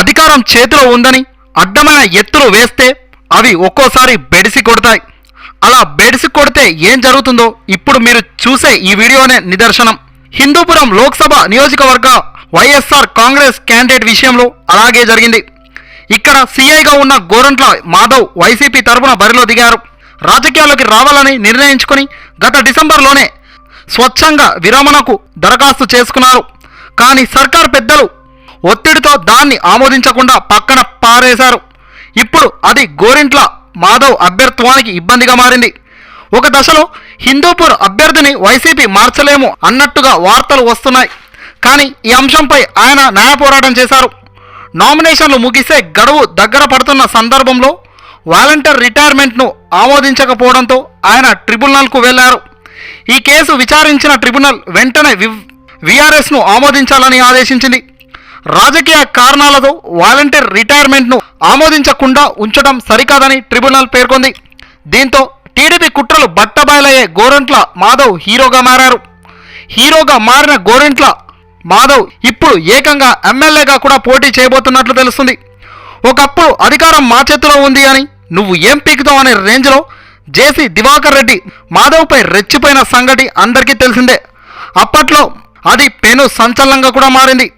అధికారం చేతిలో ఉందని అడ్డమైన ఎత్తులు వేస్తే అవి ఒక్కోసారి బెడిసి కొడతాయి. అలా బెడిసి కొడితే ఏం జరుగుతుందో ఇప్పుడు మీరు చూసే ఈ వీడియోనే నిదర్శనం. హిందూపురం లోక్సభ నియోజకవర్గ వైఎస్ఆర్ కాంగ్రెస్ క్యాండిడేట్ విషయంలో అలాగే జరిగింది. ఇక్కడ సీఐగా ఉన్న గోరంట్ల మాధవ్ వైసీపీ తరపున బరిలో దిగారు. రాజకీయాల్లోకి రావాలని నిర్ణయించుకుని గత డిసెంబర్లోనే స్వచ్ఛంగా విరమణకు దరఖాస్తు చేసుకున్నారు. కానీ సర్కార్ పెద్దలు ఒత్తిడితో దాన్ని ఆమోదించకుండా పక్కన పారేశారు. ఇప్పుడు అది గోరింట్ల మాధవ్ అభ్యర్థిత్వానికి ఇబ్బందిగా మారింది. ఒక దశలో హిందూపూర్ అభ్యర్థిని వైసీపీ మార్చలేము అన్నట్టుగా వార్తలు వస్తున్నాయి. కానీ ఈ అంశంపై ఆయన న్యాయ పోరాటం చేశారు. నామినేషన్లు ముగిసే గడువు దగ్గర పడుతున్న సందర్భంలో వాలంటీర్ రిటైర్మెంట్ను ఆమోదించకపోవడంతో ఆయన ట్రిబ్యునల్కు వెళ్ళారు. ఈ కేసు విచారించిన ట్రిబ్యునల్ వెంటనే విఆర్ఎస్ను ఆమోదించాలని ఆదేశించింది. రాజకీయ కారణాలతో వాలంటీర్ రిటైర్మెంట్ను ఆమోదించకుండా ఉంచడం సరికాదని ట్రిబ్యునల్ పేర్కొంది. దీంతో టీడీపీ కుట్రలు బట్టబయలయ్యే గోరంట్ల మాధవ్ హీరోగా మారారు. హీరోగా మారిన గోరెంట్ల మాధవ్ ఇప్పుడు ఏకంగా ఎమ్మెల్యేగా కూడా పోటీ చేయబోతున్నట్లు తెలుస్తుంది. ఒకప్పుడు అధికారం మా చేతిలో ఉంది అని నువ్వు ఏం పీకుతావు అనే రేంజ్లో జేసీ దివాకర్ రెడ్డి మాధవ్పై రెచ్చిపోయిన సంగతి అందరికీ తెలిసిందే. అప్పట్లో అది పెను సంచలనంగా కూడా మారింది.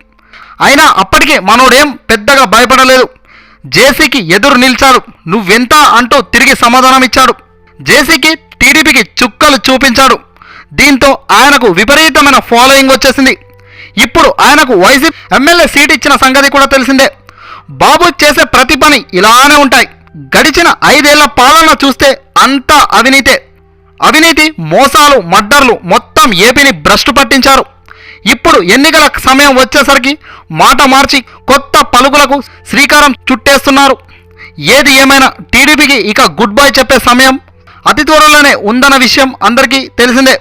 అయినా అప్పటికే మనోడేం పెద్దగా భయపడలేదు. జేసీకి ఎదురు నిలిచాడు నువ్వెంత అంటూ తిరిగి సమాధానం ఇచ్చాడు. జేసీకి టీడీపీకి చుక్కలు చూపించాడు. దీంతో ఆయనకు విపరీతమైన ఫాలోయింగ్ వచ్చేసింది. ఇప్పుడు ఆయనకు వైసీపీ ఎమ్మెల్యే సీట్ ఇచ్చిన సంగతి కూడా తెలిసిందే. బాబు చేసే ప్రతి పని ఇలానే ఉంటాయి. గడిచిన ఐదేళ్ళ పాలన చూస్తే అంతా అవినీతే. అవినీతి మోసాలు మడ్డర్లు మొత్తం ఏపీని భ్రష్టు పట్టించారు. ఇప్పుడు ఎన్నికల సమయం వచ్చేసరికి మాట మార్చి కొత్త పలుకులకు శ్రీకారం చుట్టేస్తున్నారు. ఏది ఏమైనా టీడీపీకి ఇక గుడ్ బై చెప్పే సమయం అతి త్వరలోనే ఉందన్న విషయం అందరికీ తెలిసిందే.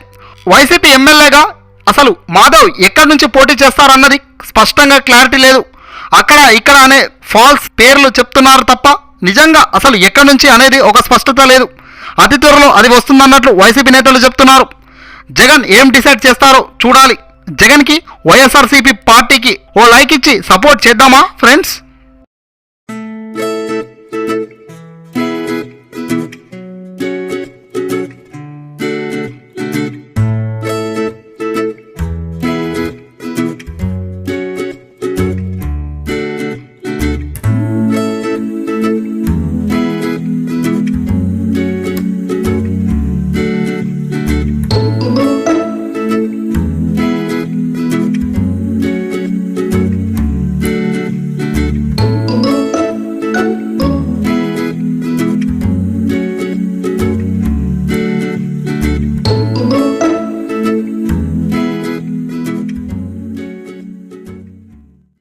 వైసీపీ ఎమ్మెల్యేగా అసలు మాధవ్ ఎక్కడి నుంచి పోటీ చేస్తారన్నది స్పష్టంగా క్లారిటీ లేదు. అక్కడ ఇక్కడ అనే ఫాల్స్ పేర్లు చెప్తున్నారు తప్ప నిజంగా అసలు ఎక్కడి నుంచి అనేది ఒక స్పష్టత లేదు. అతి త్వరలో అది వస్తుందన్నట్లు వైసీపీ నేతలు చెప్తున్నారు. జగన్ ఏం డిసైడ్ చేస్తారో చూడాలి. జగన్కి వైఎస్ఆర్సీపీ పార్టీకి ఓ లైక్ ఇచ్చి సపోర్ట్ చేద్దామా ఫ్రెండ్స్?